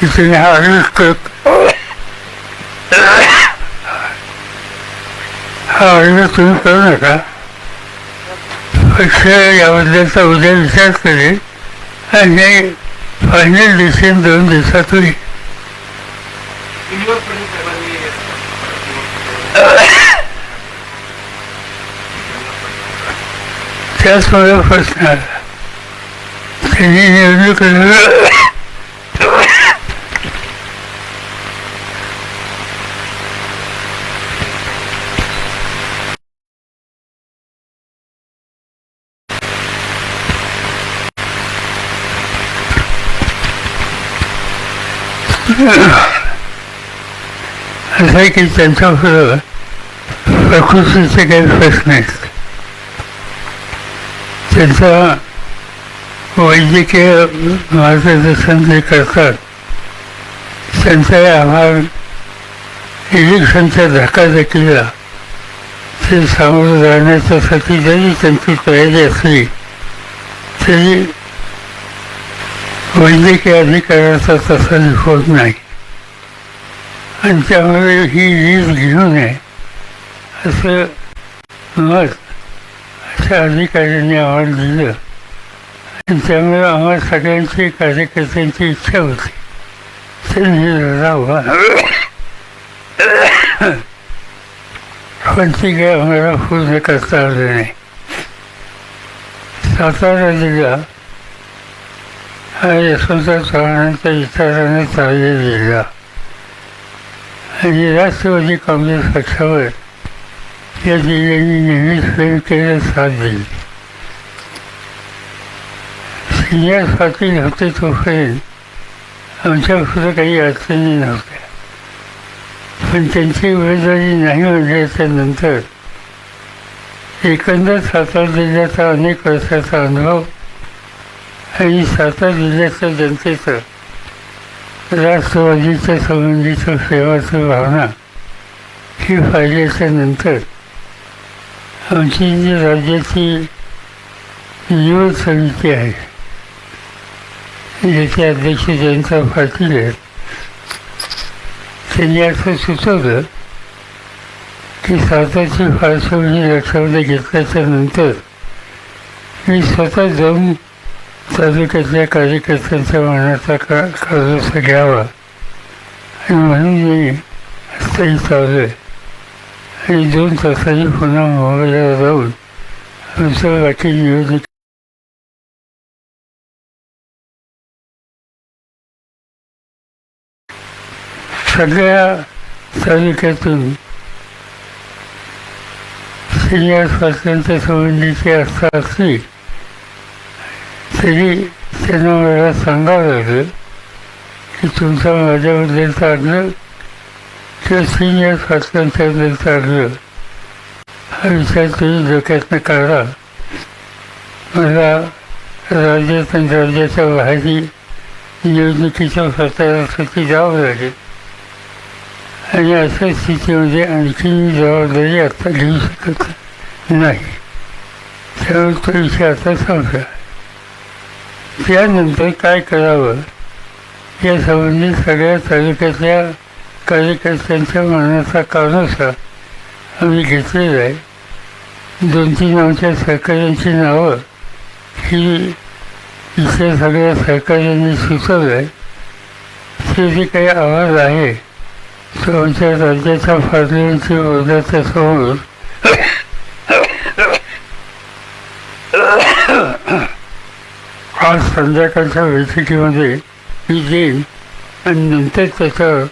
की तुम्ही हा क- हा अर्ज तुम्ही करू नका पक्ष याबद्दलचा उद्या विचार करेल आणि फायनल डिसिजन दोन दिवसात होईल टीव्हीवर त्याच मला प्रश्न आला त्यांनी निवडणूक असं आहे की त्यांच्याकडं प्रकृतीचे काही प्रश्न आहेत त्यांचा वैद्यकीय मार्गदर्शन जे करतात त्यांचा आम्हाला धक्का देखील ते सामोरं जाण्याच्यासाठी जरी त्यांची तयारी असली तरी वैद्यकीय अधिकाऱ्याचा तसा रिपोर्ट नाही. आणि त्यामुळे ही रीत घेऊ नये असं मत अशा अधिकाऱ्यांनी आम्हाला दिलं. आणि त्यामुळे आम्हाला सगळ्यांची कार्यकर्त्यांची इच्छा होती. त्यांनी राहावं पण ती काय आम्हाला पूर्ण करता आलं नाही. सातारा जिल्हा हा यशवंतराव चव्हाणांच्या विचाराने चाललेला जिल्हा आणि राष्ट्रवादी काँग्रेस पक्षावर या जिल्ह्यांनी नेहमीच प्रेम साथ दिली. सिनियर पाटील होते तोपर्यंत आमच्या पुढे काही अडचणी नव्हत्या. पण त्यांची उमेदवारी नाही म्हणल्याच्या नंतर एकंदर सातारा अनेक वर्षाचा अनुभव आणि सातारा जिल्ह्याच्या जनतेचं राष्ट्रवादीच्या संबंधीचं सेवाचं भावना ही पाहिल्याच्या नंतर आमची जी राज्याची निवड समिती आहे ज्याचे अध्यक्ष जयंतराव पाटील आहेत त्यांनी असं सुचवलं की साताची पार्श्वभूमी म्हणजे लक्षामध्ये घेतल्याच्या नंतर मी स्वतः जाऊन तालुक्यातल्या कार्यकर्त्यांच्या मनाचा का काजोसा घ्यावा. आणि म्हणून मी स्थायी चालले आणि दोन तासांनी पुन्हा मुंबईला जाऊन आमचं बाकी नियोजन सगळ्या तालुक्यातून सिनियर स्वातंत्र्य संबंधीची आस्था असली तरी त्यांना मला सांगावं लागेल की तुमचा माझ्याबद्दल चाललं किंवा सिनियर स्वातंत्र्याबद्दलचा चाललं हा विचार तुम्ही डोक्यातनं काढा. मला राज्यात आणि राज्याच्या बाहेरही निवडणुकीच्या प्रचारासाठी जावं लागेल. आणि अशा स्थितीमध्ये आणखी मी जबाबदारी आता घेऊ शकत नाही. त्यामुळे तो विषय आता संपला. त्यानंतर काय करावं? या संबंधी सगळ्या तालुक्यातल्या कार्यकर्त्यांच्या मनाचा कानोसा आम्ही घेतलेला आहे. दोन तीन आमच्या सहकाऱ्यांची नावं ही इथल्या सगळ्या सहकाऱ्यांनी सुचवलं आहे ते जे काही आवाज आहे तो आमच्या राज्याच्या पातळीवरची वर्गाच्या समोर आज संध्याकाळच्या बैठकीमध्ये मी देईन आणि नंतर त्याच्यावर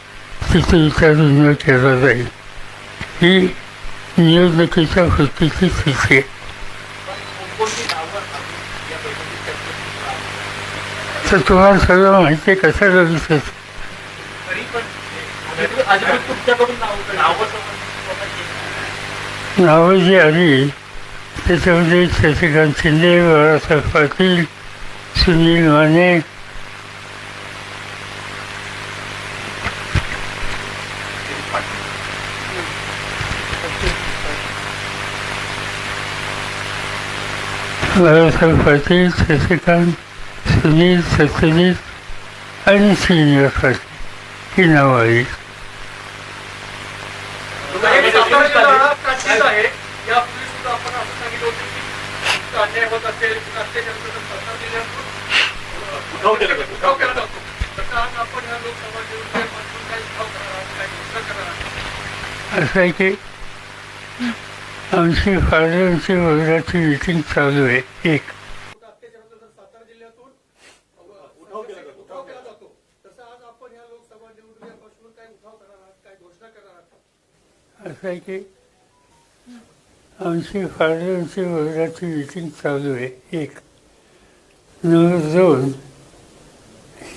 तिथे विचार विनिमय केला जाईल. ही निवडणुकीच्या वृत्तीची स्थिती आहे. तर तुम्हाला सगळं माहिती आहे कसं विषय नावं जी आली. त्याच्यामध्ये शशिकांत शिंदे बाळासाहेब पाटील सुनील माने बाळासाहेब पाटील शशिकांत सुनील सत्यजित आणि श्रीनिवासाची ही नावं आहेत हे सातारा जिल्हा काश्मीर आहे यापूर्वी सुद्धा आपण असं सांगितलं होतं की कुठं अन्याय होत असेल कुठं अत्याचार होत असेल, सातारा जिल्ह्यातून उठाव केला जातो उठाव केला जातो तसं आज आपण ह्या लोकसभा निवडणुकीपासून काय उठाव करणार आहात काय घोषणा करणार आहात असं आहे की आमची फादरांची वडिलाची मिटिंग चालू आहे एक. अत्याचाराचा जर सातारा जिल्ह्यातून उठाव केला जातो उठाव केला जातो तसं आज आपण ह्या लोकसभा निवडणुकीपासून काय उठाव करणार आहात काय घोषणा करणार आहात? असं आहे की आमची फादरांची वडिलाची मिटिंग चालू आहे एक. नंबर दोन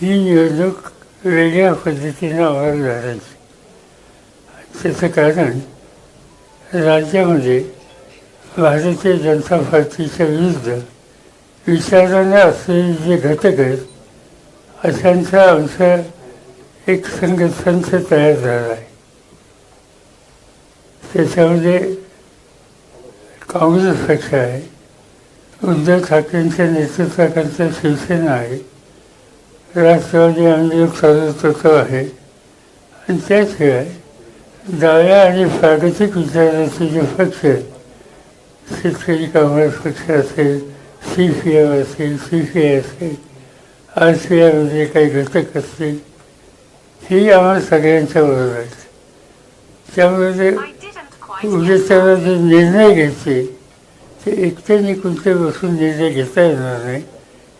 ही निवडणूक वेगळ्या पद्धतीनं आवाज धरायची त्याचं कारण राज्यामध्ये भारतीय जनता पार्टीच्या विरुद्ध विचारांना असलेले जे घटक आहेत अशांचा आमचा एक संघसंच तयार झाला आहे त्याच्यामध्ये काँग्रेस पक्ष आहे उद्धव ठाकरेंच्या नेतृत्वाकरता शिवसेना आहे राष्ट्रवादी आणि लोक तत्व आहे. आणि त्याशिवाय डाव्या आणि प्रागतिक विचाराचे जे पक्ष आहेत शेतकरी काँग्रेस पक्ष असेल सी पी एम असेल सी पी आय असेल आर पी आयमध्ये काही घटक असतील ही आम्हाला सगळ्यांच्या बरोबर आहेत त्यामुळे ते I didn't quite उद्या जे निर्णय घ्यायचे ते एकट्याने कोणते बसून निर्णय घेता येणार नाही.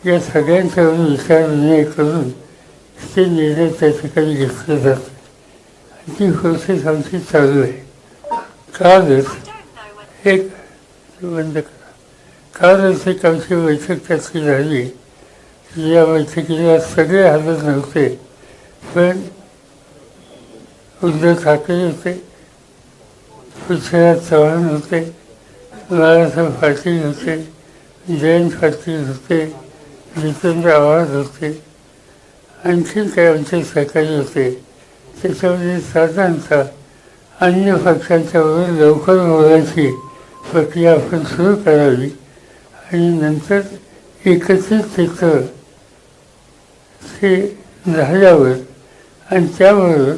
या सगळ्यांच्या विचार करून ते निर्णय त्या ठिकाणी घेतले जातात. आणि ती प्रोसेस आमची चालू आहे. कालच एक बंद करा. कालच एक आमची बैठक त्याची झाली. या बैठकीला सगळे हजर नव्हते. पण उद्धव ठाकरे होते पृथ्वीराज चव्हाण होते बाळासाहेब पाटील होते जयंत पाटील होते जितेंद्र आव्हाड होते. आणखीन काही आमचे सहकारी होते. त्याच्यामध्ये साधारणतः अन्य पक्षांच्याबरोबर लवकर बोलायची प्रक्रिया आपण सुरू करावी. आणि नंतर एकत्रित चित्र हे झाल्यावर आणि त्याबरोबर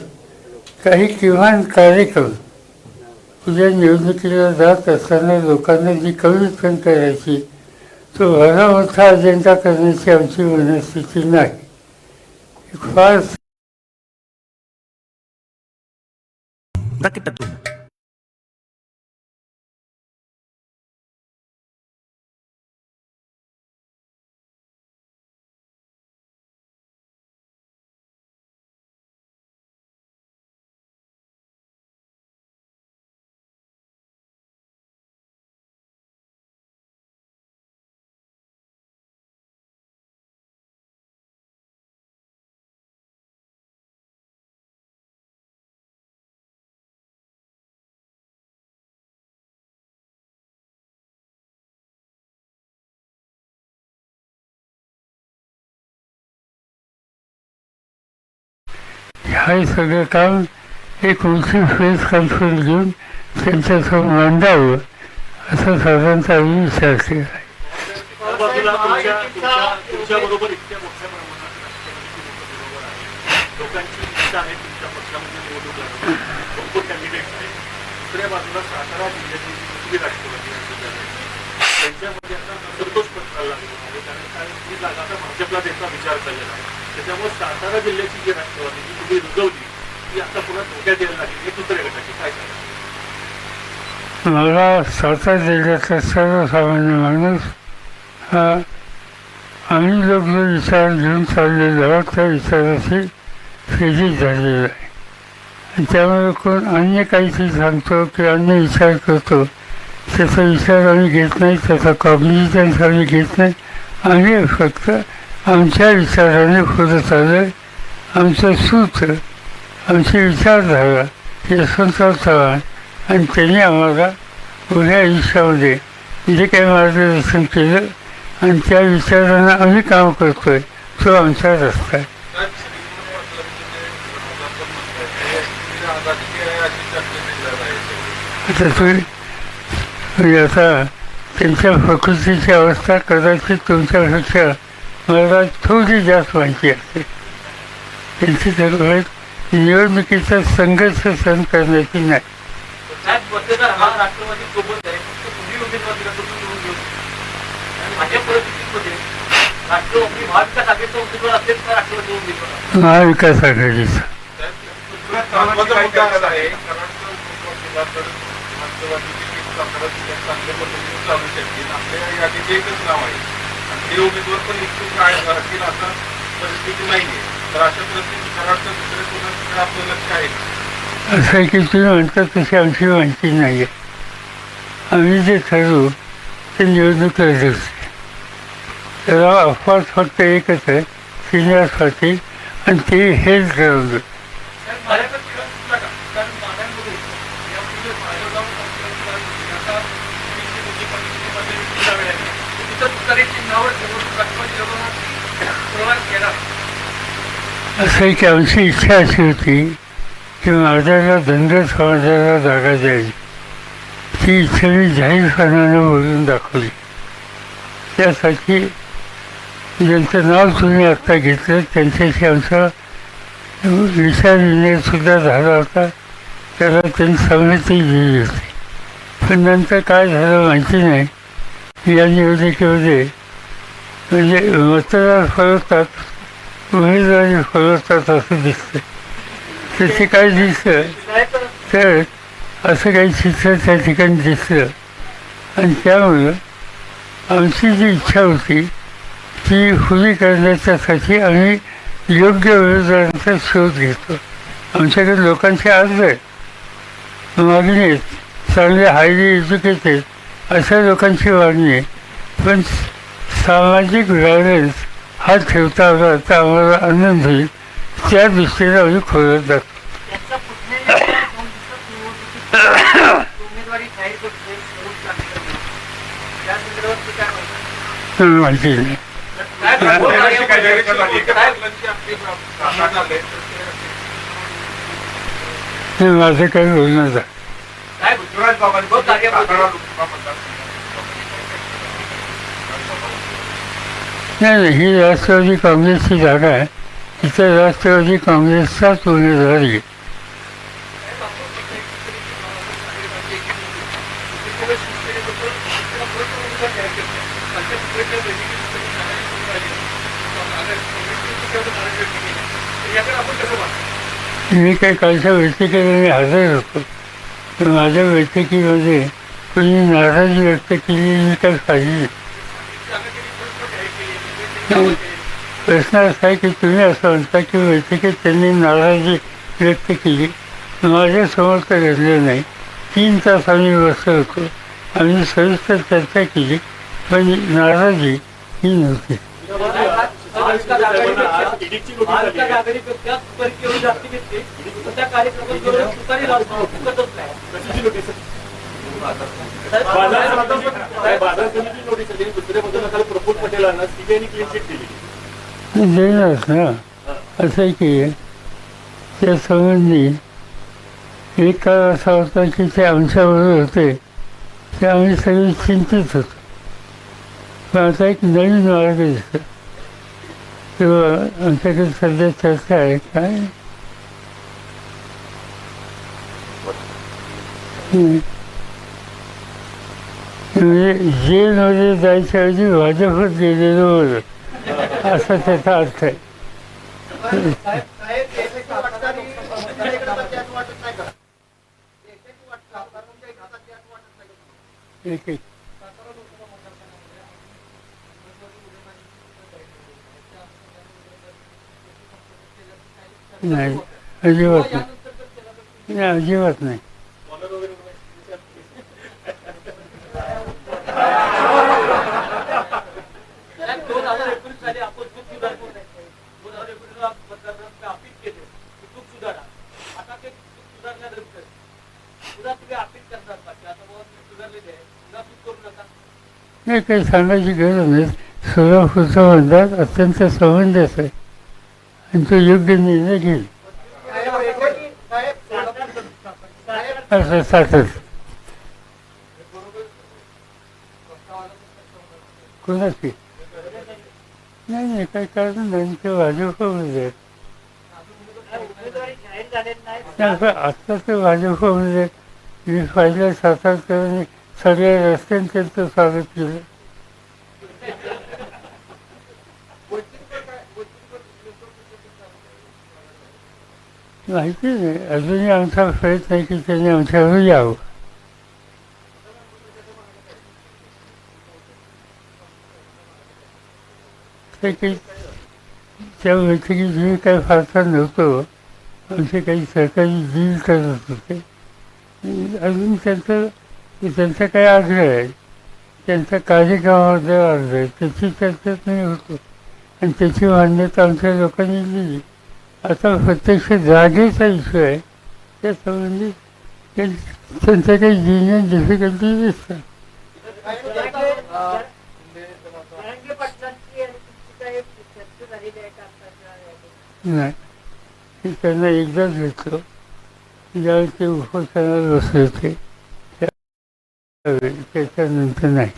काही किमान कार्यक्रम उद्या निवडणुकीला जात असताना लोकांना जी कमिटमेंट करायची तो भरा मोठा अजेंडा करण्याची आमची मनस्थिती नाही। फार हे सगळं काम एक उंची फेस कॉन्फरन्स घेऊन त्यांच्यासमोर मांडावं असं साधारणतः आम्ही विचार केला आहे त्यांच्यामध्ये आता असंतोष पत्राला लागलेला आहे कारण काय? जागा आता भाजपला द्यायचा विचार चाललेला आहे. त्याच्यामुळे सातारा जिल्ह्याची जी राष्ट्रवादी जी तुम्ही रुजवली ती आता पुन्हा धोक्यात यायला लागली. हे दुसऱ्या गटाची काय सांगा मला सातारा जिल्ह्यातला सर्वसामान्य माणूस हा आम्ही लोक जो विचार घेऊन चाललेलो आहोत त्या विचाराशी फेजी झालेली आहे. त्यामुळे कोण अन्य काहीतरी सांगतो की अन्य विचार करतो त्याचा विचार आम्ही घेत नाही त्याचा कॉग्निजन्स आम्ही घेत नाही. आम्ही फक्त आमच्या विचाराने पुढे चालू आमचं सूत्र आमची विचारधारा यशवंतराव चव्हाण आणि त्यांनी आम्हाला पुढ्या आयुष्यामध्ये जे काही मार्गदर्शन केलं आणि त्या विचारानं आम्ही काम करतोय तो आमचा रस्ता आहे. आता तुम्ही म्हणजे आता त्यांच्या प्रकृतीची अवस्था कदाचित तुमच्यापेक्षा मला थोडी जास्त माहिती असते त्यांची जरूरत निवडणुकीचा संघर्ष सहन करण्याची नाही. राष्ट्रवादी महाविकास आघाडीचा राष्ट्रवादी हे उमेदवार पण इच्छुक आहे राहतील असं परिस्थिती नाहीये. तर अशा परिस्थितीत कराडचं दुसऱ्या कोणाकडे आपलं लक्ष आहे? असं आहे की तुम्ही म्हणतात तशी आमची माहिती नाही आहे आम्ही जे ठरवू ते निवडणूक लढवते त्याला अफवा फक्त एकच आहे सिनियर पाटील आणि ते हेच ठरवलं असं की आमची इच्छा अशी होती की माझ्याला धनगर समाजाला जागा द्यायची ती इच्छा मी जाहीरपणानं बोलून दाखवली. त्यासाठी ज्यांचं नाव तुम्ही आत्ता घेतलं त्यांच्याशी आमचा विचार विनिमयसुद्धा झाला होता. त्याला त्यांनी संमती दिली होती. पण नंतर काय झालं माहिती नाही. या निवडणुकीमध्ये म्हणजे मतदार फरवतात उमेदवारी खोलवतात असं दिसतं. त्याचे काय दिसतं तर असं काही चित्र त्या ठिकाणी दिसलं. आणि त्यामुळं आमची जी इच्छा होती ती खुली करण्याच्यासाठी आम्ही योग्य उमेदवारांचा शोध घेतो. आमच्याकडे लोकांचे अर्ज आहेत. मागणी आहेत. चांगले हायली एज्युकेटेड अशा लोकांची मागणी आहे. पण सामाजिक व्हायलन्स हा ठेवता तर आम्हाला आनंद होईल त्या दृष्टीने आम्ही खोलत जातो एका दोन दिवसात नाही ही राष्ट्रवादी काँग्रेसची जागा आहे. तिथं राष्ट्रवादी काँग्रेसचाच उमेदवार आहे. मी काही कालच्या बैठकीला हजर होतो. माझ्या बैठकीमध्ये कोणी नाराजी व्यक्त केली मी काही पाहिजे नाही. प्रश्न असा आहे की तुम्ही असं म्हणता की बैठकीत त्यांनी नाराजी व्यक्त केली. माझ्यासमोर तर घडलं नाही. तीन तास आम्ही बसलो होतो. आम्ही सविस्तर चर्चा केली पण नाराजी ही नव्हती. त्या बाजार समिती नोटीस दुसऱ्या पटेलांना सीबीआयने क्लीन चिट दिली देणारच ना असं आहे की त्या संबंधी एक काळ असा होता की ते आमच्याबरोबर होते ते आम्ही सगळे चिंतित होतो पण आता एक नवीन मार्ग दिसतो किंवा आमच्याकडे सध्या चर्चा आहे काय म्हणजे जेलमध्ये जायच्या ऐवजी भाजपत गेलेलं बरं असा त्याचा अर्थ आहे. एक एक. नाही अजिबात नाही. नाही अजिबात नाही दोन हजार एकोणीस साली आपण चूक सुधार दोन हजार अपील केले की चूक सुधारा. आता ते चूक पुन्हा तुम्ही अपील करणार का? की आता बाबा चूक सुधारलेली आहे पुन्हा चूक करू नका. नाही काही सांगायची गरज नाही. सोलापूरचा म्हणतात अत्यंत समंजस आहे. आणि तो योग्य निर्णय घेईल. असं कोणाची नाही नाही काही कारण नाही. ते भाजपमध्ये म्हणजे. आहेत नाही, आता तर भाजपमध्ये म्हणजे मी पाहिलं सातारकरांनी सगळ्या रस्त्याने त्यांचं स्वागत केलं. माहिती नाही. अजूनही आमचा प्रयत्न आहे की त्यांनी आमच्यावर यावं. ते काही त्या बैठकीत जे काही फारसा नव्हतं. आमचे काही सरकारी डील करत होते अजून त्यांचं त्यांचा काही आग्रह आहे? त्यांच्या कार्यक्रमाबद्दल आग्रह आहे त्याची चर्चा नाही होतो. आणि त्याची मान्यता आमच्या लोकांनी दिली. आता प्रत्यक्ष जागेचा इश्यू आहे त्या संबंधी त्यां- त्यांच्या काही जिनियस डिफिकल्टी दिसतात नाही. मी त्यांना एकदाच घेतलं ज्यावेळी ते उपोषणाला बसले होते त्याच्यानंतर नाही.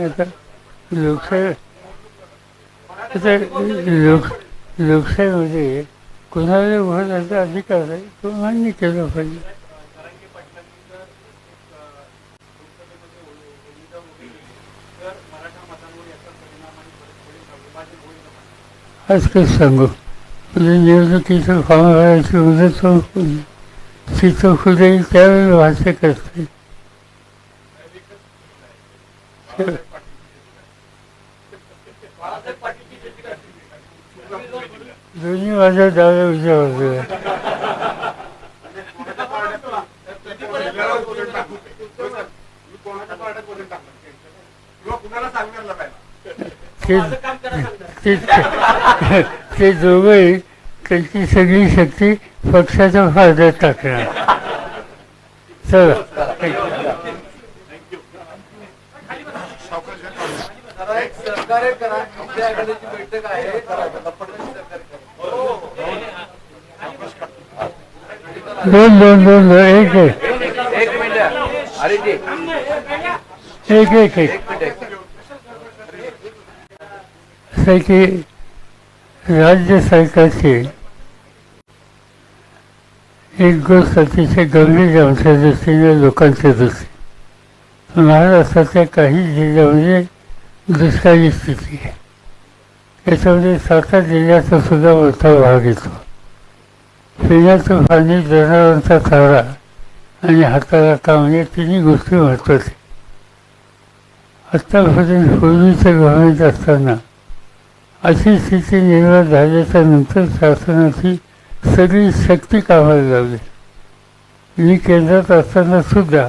आता लोकशाही आता लोक लोकशाहीमध्ये कोणाला भर राहायचा अधिकार आहे तो मान्य केला पाहिजे कारंगे पाटलांनी जर अ, लोकसभेमध्ये उमेदवार उभी तर मराठा मतांवर याचा परिणाम आणि परत थोडे विभाजन होईल का? आज काय सांगू? म्हणजे निवडणुकीचं काम भरायची मुदत संपली तिथं खुदे त्यावेळी भाष्य करते. दोन्ही माझ्या डाव्या उजव्या बाजूला. ते ते ते दोघंही त्यांची सगळी शक्ती पक्षाच्या फायद्यात टाकणार. चला. दोन दोन दोन दोन एक एक. एक मिनिट. अरे जी. एक एक एक की राज्य सरकारची एक गोष्ट अतिशय गंभीर आमच्या दृष्टीने लोकांच्या दृष्टीने. महाराष्ट्राच्या काही जिल्ह्यामध्ये दुष्काळी स्थिती आहे. त्याच्यामध्ये सातारा जिल्ह्याचा सुद्धा मोठा भाग येतो. पिण्याचं पाणी जनावरांचा चारा आणि हाताला काम या तिन्ही गोष्टी महत्त्वाच्या आत्तापर्यंत पूर्वीचं गव्हर्नमेंट असताना अशी स्थिती निर्माण झाल्याच्यानंतर शासनाची सगळी शक्ती कामाला लावली. मी केंद्रात असताना सुद्धा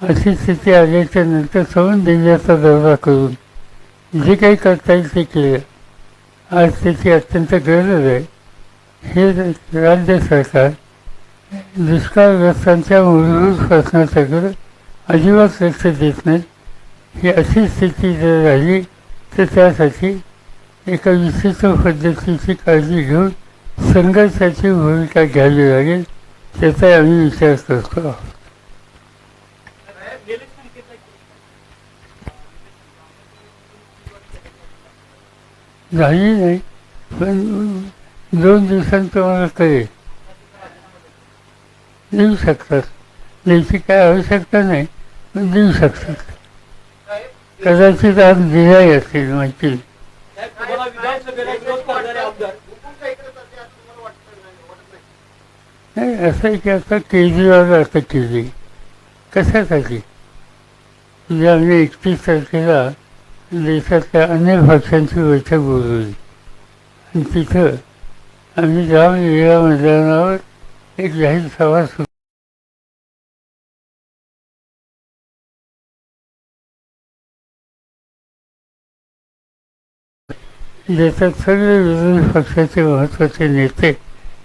अशी स्थिती आल्याच्यानंतर सवन जिल्ह्याचा दौरा करून जे काही करता येईल ते केलं. आज त्याची अत्यंत गरज आहे. हे राज्य सरकार दुष्काळग्रस्तांच्या मूलभूत प्रश्नाच्याकडे अजिबात लक्ष देत नाही. ही अशी स्थिती जर राहिली तर त्यासाठी एका विशिष्ट पद्धतीची काळजी घेऊन संघर्षाची भूमिका घ्यावी लागेल त्याचा आम्ही विचार करतो. झाली नाही. पण दोन दिवसांत तुम्हाला कळेल देऊ शकतात. त्याची काय आवश्यकता नाही पण देऊ शकतात. कदाचित आज दिलाही असेल माहिती नाही. असं की आता केजरीवाल आता केली कशासाठी म्हणजे आम्ही एकतीस तारखेला देशातल्या अनेक भाषांची बैठक बोलवली आणि तिथं आम्ही जाम लीला मैदानावर एक जाहीर सभा सुरू देशात सर्व विरोधी पक्षाचे महत्त्वाचे नेते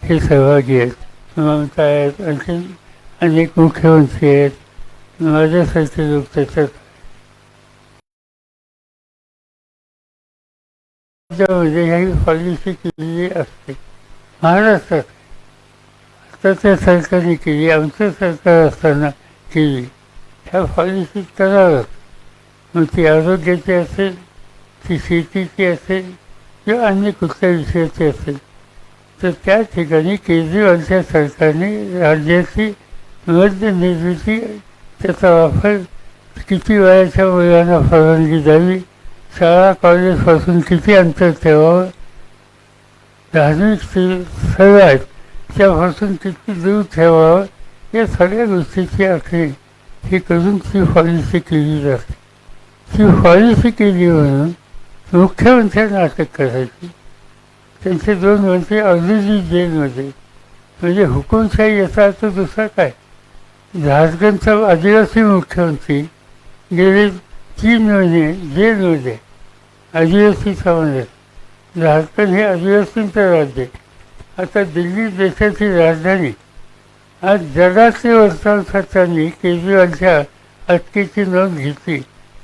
हे सहभागी आहेत. ममता आहेत आणखी अनेक मुख्यमंत्री आहेत. माझ्यासारखे लोक त्याच्यात राज्यामध्ये काही पॉलिसी केलेली असते. महाराष्ट्रात आता त्या सरकारने केली आमचं सरकार असताना केली. ह्या पॉलिसी कराव्यात. मग ती आरोग्याची असेल ती शेतीची असेल किंवा अन्य कुठल्या विषयाचे असेल तर त्या ठिकाणी केजरीवालच्या सरकारने राज्याची मध्य निर्मिती त्याचा वापर किती वयाच्या मुलांना परवानगी द्यावी शाळा कॉलेजपासून किती अंतर ठेवावं धार्मिक स्थळ आहेत त्यापासून किती दूर ठेवावं या सगळ्या गोष्टीची आखणी ही करून ती पॉलिसी केली जाते. ती पॉलिसी केली म्हणून मुख्यमंत्र्यांना अटक करायची. त्यांचे दोन मंत्री ऑलरेडी जेलमध्ये म्हणजे हुकुमशाही याचा अर्थ दुसरा काय? झारखंडचा आदिवासी मुख्यमंत्री गेले तीन महिने जेलमध्ये आदिवासी समाजात. झारखंड हे आदिवासींचं राज्य. आता दिल्ली देशाची राजधानी. आज जगातले वर्तमानपत्रांनी केजरीवालच्या अटकेची नोंद घेतली.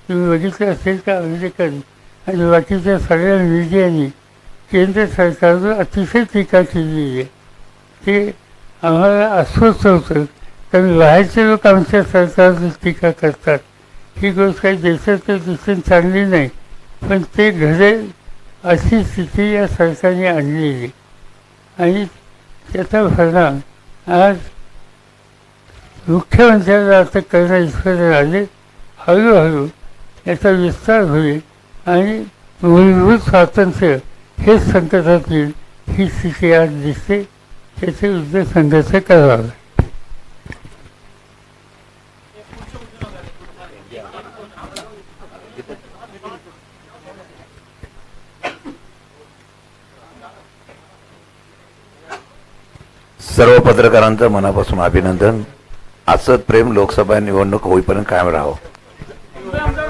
तुम्ही बघितलं असेल का? म्हणजे अमेरिकन आणि बाकीच्या सगळ्या मीडियानी केंद्र सरकारवर अतिशय टीका केलेली आहे. ते आम्हाला अस्वस्थ होतं. कारण बाहेरचे लोक आमच्या सरकारवर टीका करतात. ही गोष्ट काही देशाच्या दृष्टीने चांगली नाही. पण ते घडेल अशी स्थिती या सरकारने आणलेली आणि त्याचा परिणाम आज मुख्यमंत्र्याला आता करण्या आले. हळूहळू याचा विस्तार होईल. आणि मूलभूत स्वातंत्र्य हेच संकटात येईल ही स्थिती आज दिसते त्याचे युद्ध संघर्ष करावा. सर्व पत्रकारांचं मनापासून अभिनंदन. असंच प्रेम लोकसभा निवडणूक होईपर्यंत कायम राहावं.